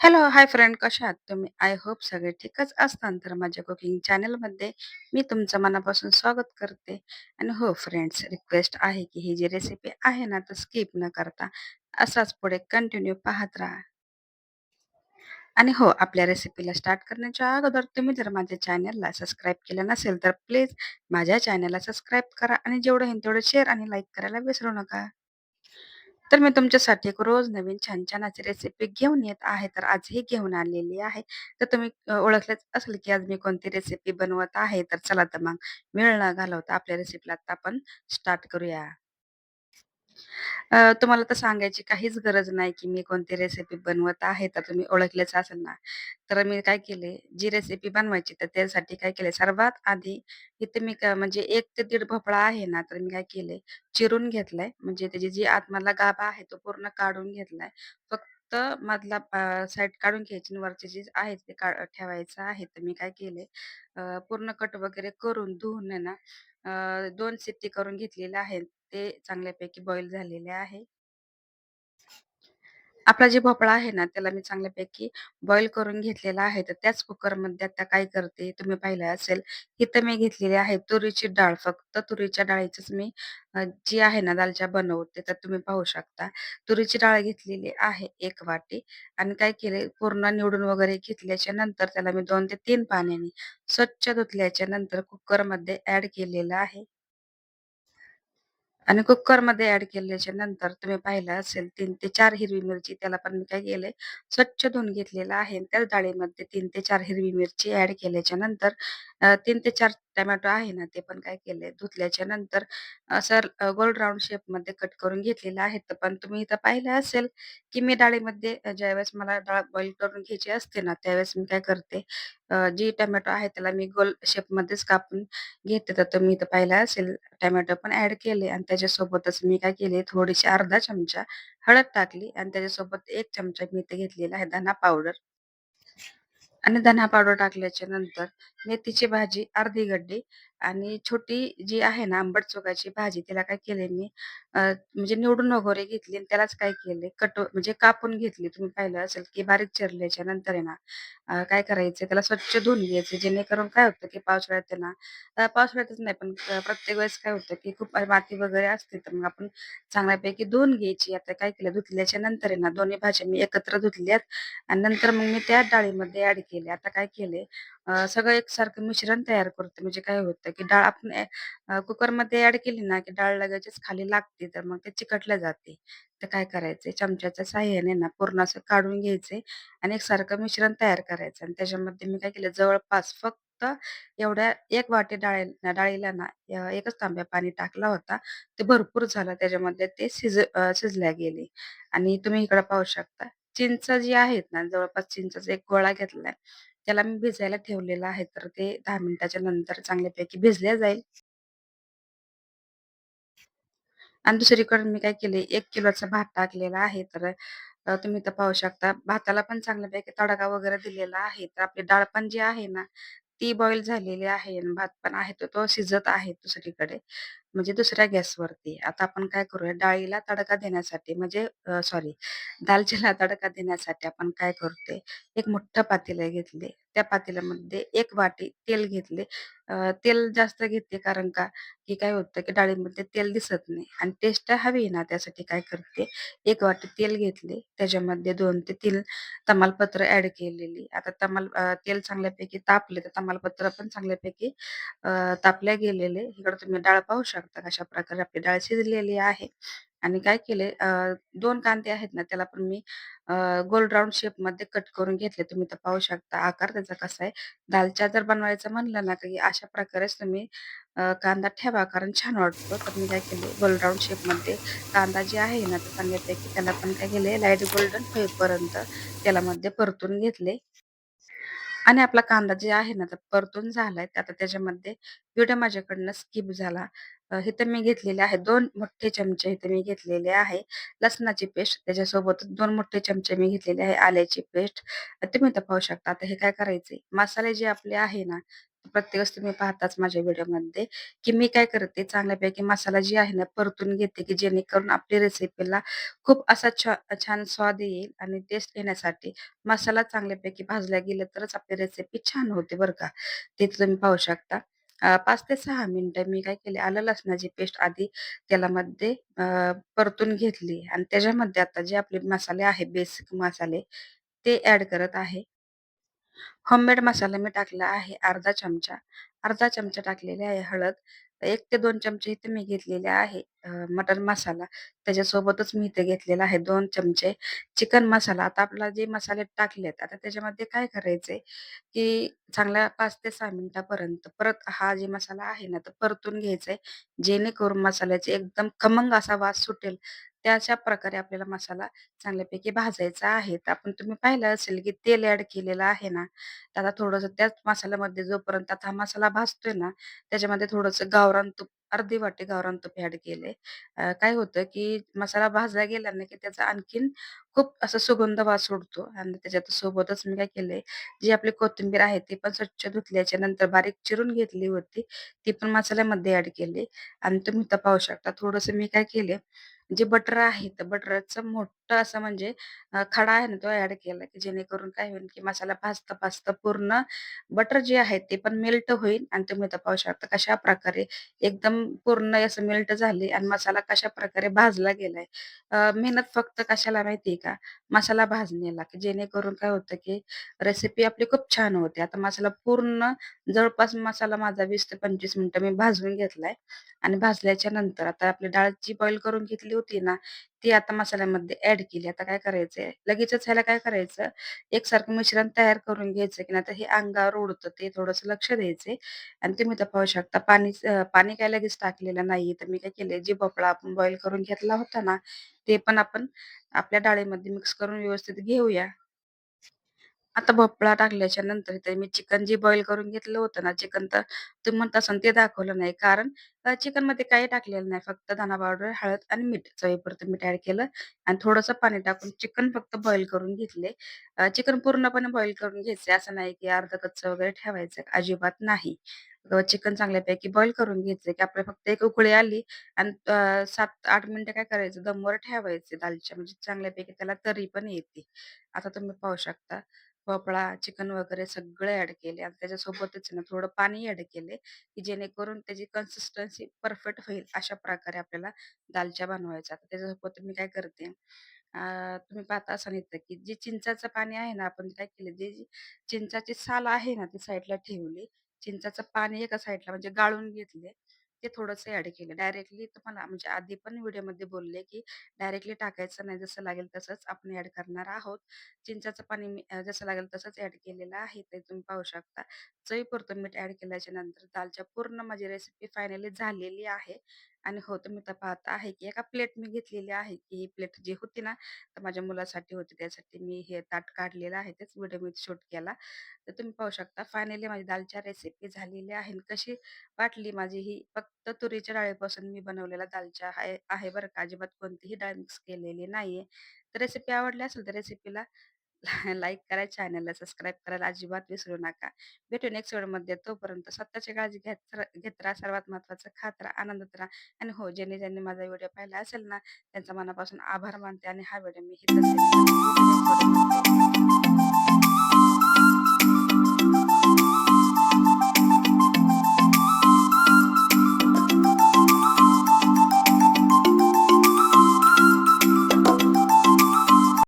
Hello, hi friend कशा आहात तुम्ही? आय होप सगळे ठीकच असतान तर माझ्या कुकिंग चॅनलमध्ये मी तुमचं मनापासून स्वागत करते. आणि हो फ्रेंड्स, रिक्वेस्ट आहे की ही जी रेसिपी आहे ना, तर स्किप न करता असाच पुढे कंटिन्यू पाहत राहा. आणि हो, आपल्या रेसिपीला स्टार्ट करण्याच्या अगोदर तुम्ही जर माझ्या चॅनलला सबस्क्राईब केलं नसेल, तर प्लीज माझ्या चॅनलला सबस्क्राईब करा आणि जेवढं होईल तेवढं शेअर आणि लाईक करायला विसरू नका. तर मी तुमच्यासाठी एक रोज नवीन छान-छान अशी रेसिपी घेऊन येत आहे. तर आजही घेऊन आलेली आहे. तर तुम्ही अ, ओळखलंच असेल की आज मी कोणती रेसिपी बनवत आहे. तर चला तर मग वेळ न घालवता आपल्या रेसिपीला आता आपण स्टार्ट करूया. अ, तुम्हाला तर सांगायची काहीच गरज नाही, की मी कोणती रेसिपी बनवत आहे, तर तुम्ही ओळखलेच असेल ना. तर मी काय केले, जी रेसिपी बनवायची तर त्यासाठी काय केले, सर्वात आधी इथे मी म्हणजे 1 ते दीड भोपळा आहे ना, तर मी काय केले, चिरून घेतलाय. म्हणजे त्याची जी आतमधला गाभा आहे तो पूर्ण काढून घेतलाय. फक्त मधला साईड काढून घ्यायची आणि वरचे जे आहे ते का ठेवायचं आहे. तर मी काय केले, अ, पूर्ण कट वगैरे करून धुवून आहे ना, अ, 2 शिट्टी करून घेतलेल्या आहेत. ते चांगल्यापैकी बॉईल झालेले आहे. आपला जे भोपळा आहे ना, त्याला मी चांगल्यापैकी बॉईल करून घेतलेला आहे. तर त्याच कुकरमध्ये आता काय करते, तुम्ही पाहिलं असेल, इथं मी घेतलेली आहे तुरीची डाळ. फक्त तुरीच्या डाळीचीच मी अ, जी आहे ना दालच्या बनवते, तर तुम्ही पाहू शकता. तुरीची डाळ घेतलेली आहे 1 वाटी आणि काय केले, पूर्ण निवडून वगैरे घेतल्याच्या नंतर त्याला मी 2 ते 3 पाण्याने स्वच्छ धुतल्याच्या नंतर कुकरमध्ये ॲड केलेलं आहे. आणि कुकरमध्ये ऍड केल्याच्यानंतर तुम्ही पाहिलं असेल तीन ते चार हिरवी मिरची त्याला पण मी काय केलंय, स्वच्छ धुवून घेतलेलं आहे. त्याच डाळीमध्ये तीन ते चार हिरवी मिरची ऍड केल्याच्यानंतर तीन ते चार टोमॅटो आहे ना, ते पण काय केलंय धुतल्याच्या नंतर असं गोल राऊंड शेपमध्ये कट करून घेतलेलं आहे. तर पण तुम्ही इथं पाहिलं असेल, की मी डाळीमध्ये ज्यावेळेस मला डाळ बॉईल करून घ्यायची असते ना, त्यावेळेस मी काय करते, अ, जी टोमॅटो आहे त्याला मी गोल शेपमध्येच कापून घेते. तर तुम्ही इथं पाहिलं असेल टोमॅटो पण ॲड केले आणि त्याच्यासोबतच मी काय केले, थोडीशी अर्धा चमचा हळद टाकली आणि त्याच्यासोबत 1 चमचा मी इथे घेतलेला आहे धना पावडर. आणि धना पावडर टाकल्याच्या नंतर मेथीची भाजी अर्धी गड्डी आणि छोटी जी आहे ना आंबट चुक्याची भाजी तिला काय केले मी अ, म्हणजे निवडून वगैरे घेतली आणि त्यालाच काय केले कट म्हणजे कापून घेतली. तुम्ही पाहिलं असेल की बारीक चिरल्याच्या नंतर आहे ना अ, काय करायचं त्याला स्वच्छ धुवून घ्यायचं जेणेकरून काय होतं की पावसाळ्यात आहे ना अ, पावसाळ्यातच नाही पण अ, प्रत्येक वेळेस काय होतं की खूप माती वगैरे असते तर मग आपण चांगल्यापैकी धुवून घ्यायची. आता काय केलं धुतल्याच्या नंतर आहे ना दोन्ही भाज्या मी एकत्र धुतल्यात आणि नंतर मग मी त्या डाळीमध्ये ऍड केले. आता काय केले अ, सगळं एकसारखं मिश्रण तयार करतो म्हणजे काय होतं, की डाळ आपण अ, अ, कुकरमध्ये ॲड केली ना, की डाळ लगेचच खाली लागते, तर मग ते चिकटल्या जाते. तर काय करायचंय चमच्याच्या साहाय्याने ना पूर्ण असं काढून घ्यायचंय आणि एकसारखं मिश्रण तयार करायचं आणि त्याच्यामध्ये मी काय केलं जवळपास फक्त एवढ्या 1 वाटी डाळी डाळीला ना अ, 1च तांब्या पाणी टाकला होता. ते भरपूर झालं त्याच्यामध्ये ते शिज अ, शिजल्या गेले आणि तुम्ही इकडे पाहू शकता चिंच जी आहेत ना, जवळपास चिंचाचा एक गोळा घेतलाय. त्याला मी भिजायला ठेवलेलं आहे. तर ते दहा मिनिटाच्या नंतर चांगल्यापैकी भिजल्या जाईल. आणि दुसरीकडे मी काय केले एक किलोचा भात टाकलेला आहे. तर तुम्ही तर पाहू शकता भाताला पण चांगल्यापैकी तडका वगैरे दिलेला आहे. तर आपली डाळ पण जी आहे ना, ती बॉईल झालेली आहे आणि भात पण आहे तो शिजत आहे दुसरीकडे. म्हणजे दुसऱ्या गॅसवरती. आता आपण काय करूया डाळीला तडका देण्यासाठी म्हणजे अ, सॉरी दालचीला तडका देण्यासाठी आपण काय करतोय, एक मोठं पातेलं घेतले. त्या पातेल्यामध्ये 1 वाटी तेल घेतले. अ, तेल जास्त घेते कारण का, की काय होतं, की डाळीमध्ये तेल दिसत नाही आणि टेस्ट हवी ना त्यासाठी काय करते, 1 वाटी तेल घेतले. त्याच्यामध्ये 2 ते 3 तमालपत्र ॲड केलेली. आता तमाल अ, तेल चांगल्यापैकी तापले तर तमालपत्र पण चांगल्यापैकी अ, तापल्या गेलेले. इकडे तुम्ही डाळ पाहू शकता अशा प्रकारे आपली डाळ शिजलेली आहे. आणि काय केले अ, 2 कांदे आहेत ना, त्याला पण मी अ, गोल शेपमध्ये कट करून घेतले. तुम्ही तर पाहू शकता आकार त्याचा कसा आहे. दालच्या जर बनवायचं म्हणलं ना, की अशा प्रकारेच तुम्ही कांदा ठेवा कारण छान वाटतो. तर मी काय केले गोल शेपमध्ये कांदा जे आहे ना, तर की त्याला पण काय केले लाइट गोल्डन होईपर्यंत तेलामध्ये परतून घेतले. आणि आपला कांदा जे आहे ना, तर परतून झालाय. आता त्याच्यामध्ये व्हिडिओ माझ्याकडनं स्किप झाला. इथं मी घेतलेले आहे दोन मोठे चमचे इथे मी घेतलेले आहे लसणाची पेस्ट. त्याच्यासोबतच दोन मोठे चमचे मी घेतलेले आहे आल्याची पेस्ट. तुम्ही तर पाहू शकता. आता हे काय करायचंय, मसाले जे आपले आहे ना, प्रत्येक वस्तू तुम्ही पाहताच माझ्या व्हिडिओमध्ये, की मी काय करते चांगल्यापैकी मसाला जी आहे ना परतून घेते, की जेणेकरून आपली रेसिपीला खूप असा छा छान स्वाद येईल आणि टेस्ट येण्यासाठी मसाला चांगल्यापैकी भाजला गेला तरच आपली रेसिपी छान होते बरं का. ते तुम्ही पाहू शकता. अ, 5 ते सहा मिनिटं मी काय केले, आलं लसणाची पेस्ट आधी तेलामध्ये अ, परतून घेतली आणि त्याच्यामध्ये आता जे आपले मसाले आहे, बेसिक मसाले ते ऍड करत आहे. होममेड मसाला मी टाकला आहे अर्धा चमचा. अर्धा चमचा टाकलेला आहे हळद. एक ते दोन चमचे इथे मी घेतलेले आहे मटन मसाला. त्याच्यासोबतच मी इथे घेतलेला आहे दोन चमचे चिकन मसाला. आता आपला जे मसाले टाकलेत, आता त्याच्यामध्ये काय करायचंय, की चांगला पाच ते सहा मिनिटापर्यंत परत हा जे मसाला आहे ना, तो परतून घ्यायचा आहे. जेणेकरून मसाल्याचे एकदम खमंग असा वास सुटेल. त्या अशा प्रकारे आपल्याला मसाला चांगल्यापैकी भाजायचा आहे. तर आपण तुम्ही पाहिलं असेल, की तेल ऍड केलेलं आहे ना, तर आता थोडंसं त्याच मसाल्यामध्ये जोपर्यंत आता हा मसाला भाजतोय ना, त्याच्यामध्ये थोडंसं गावरान तूप, अर्धी वाटी गावरान तूप ऍड केले काय होतं, की मसाला भाजला गेला ना, की त्याचा आणखीन खूप असा सुगंध वास सुटतो आणि त्याच्यात सोबतच मी काय केलंय, जी आपली कोथिंबीर आहे ती पण स्वच्छ धुतल्याच्या नंतर बारीक चिरून घेतली होती. ती पण मसाल्यामध्ये ऍड केली आणि तुम्ही तर पाहू शकता थोडंसं मी काय केले, जे बटर आहे, त्या बटरचं मोठ असं म्हणजे अ, खडा आहे ना, तो ऍड केला, की जेणेकरून काय होईल, की मसाला भाजता-भाजता पूर्ण बटर जे आहे ते पण मेल्ट होईल आणि तुम्ही इथं पाहू शकता प्रकारे एकदम पूर्ण असं मेल्ट झाले आणि मसाला कशा प्रकारे भाजला गेलाय. अ, मेहनत फक्त कशाला माहितीये का? मसाला भाजण्याला, की जेणेकरून काय होतं, की रेसिपी आपली खूप छान होते. आता मसाला पूर्ण जवळपास मसाला माझा वीस ते 25 मिनिटं मी भाजून घेतलाय आणि भाजल्याच्या नंतर आता आपली डाळ जी बॉईल करून घेतली होती ना, ती आता मसाल्यामध्ये ऍड केली. आता काय करायचंय, लगेचच ह्याला काय करायचं, एकसारखं मिश्रण तयार करून घ्यायचं, की आता हे अंगावर उडतं. ते थोडंसं लक्ष द्यायचंय आणि तुम्ही तर पाहू शकता पाणी पाणी काय लगेच टाकलेलं नाही तर मी काय केलंय, जे भोपळा आपण बॉईल करून घेतला होता ना, ते पण आपण आपल्या डाळीमध्ये मिक्स करून व्यवस्थित घेऊया. आता भोपळा टाकल्याच्या नंतर ते मी चिकन जे बॉईल करून घेतलं होतं ना, चिकन तर तुम्ही म्हणत असाल ते दाखवलं नाही. कारण अ, चिकनमध्ये काही टाकलेलं नाही. फक्त धना पावडर, हळद आणि मीठ चवीपुरतं मीठ ॲड केलं आणि थोडंसं पाणी टाकून चिकन फक्त बॉईल करून घेतले. अ, चिकन पूर्णपणे बॉईल करून घ्यायचं असं नाही की अर्ध कच्चं वगैरे ठेवायचं अजिबात नाही. अ, चिकन चांगल्यापैकी बॉईल करून घ्यायचं की आपल्याला फक्त एक उकळी आली आणि अ, 7-8 मिनिटं काय करायचं दमवर ठेवायचे दालच्या म्हणजे चांगल्यापैकी त्याला तरी पण येते. आता तुम्ही पाहू शकता भोपळा, चिकन वगैरे सगळे ॲड केले आणि त्याच्यासोबतच ना थोडं पाणी ॲड केले, की जेणेकरून त्याची कन्सिस्टन्सी परफेक्ट होईल. अशा प्रकारे आपल्याला दालच्या बनवायचा तर त्याच्यासोबत मी काय करते, तुम्ही पाहता असं इथं, की जे चिंचाचं पाणी आहे ना, आपण काय केलं, जे जी चिंचाची साल आहे ना, ती साईडला ठेवली. चिंचाचं पाणी एका साईडला म्हणजे गाळून घेतले. ते थोडंसं ऍड केलं. डायरेक्टली तुम्हाला म्हणजे आधी पण व्हिडिओमध्ये बोलले, की डायरेक्टली टाकायचं नाही. जसं लागेल तसंच आपण ऍड करणार आहोत. चिंचाचं पाणी मी जसं लागेल तसंच ऍड केलेलं आहे. ते तुम्ही पाहू शकता. चवीपुरतं मीठ ऍड केल्याच्यानंतर दालच्या पूर्ण माझी रेसिपी फायनली झालेली आहे. आणि हो, तुम्ही तर पाहता आहे, की एका प्लेट मी घेतलेली आहे, की ही प्लेट जी होती ना, तर माझ्या मुलासाठी होती. त्यासाठी मी हे ताट काढलेलं आहे. तेच व्हिडिओ मी शूट केला. तर तुम्ही पाहू शकता फायनली माझी दालच्या रेसिपी झालेली आहे. आणि कशी वाटली माझी ही फक्त तुरीच्या डाळीपासून मी बनवलेला दालच्या आहे आहे बरं का. अजिबात कोणतीही डाळ मिक्स केलेली नाहीये. तर रेसिपी आवडली असेल तर रेसिपीला लाईक करा, चॅनलला सबस्क्राईब करायला अजिबात विसरू नका. भेटू नेक्स्ट व्हिडिओमध्ये. तोपर्यंत स्वतःची काळजी घेत रा घेत राहा. सर्वात महत्त्वाचं खात राहा, आनंदात राहा आणि हो, ज्यांनी ज्यांनी माझा व्हिडिओ पाहिला असेल ना, त्यांचा मनापासून आभार मानते आणि हा व्हिडिओ मी इथंच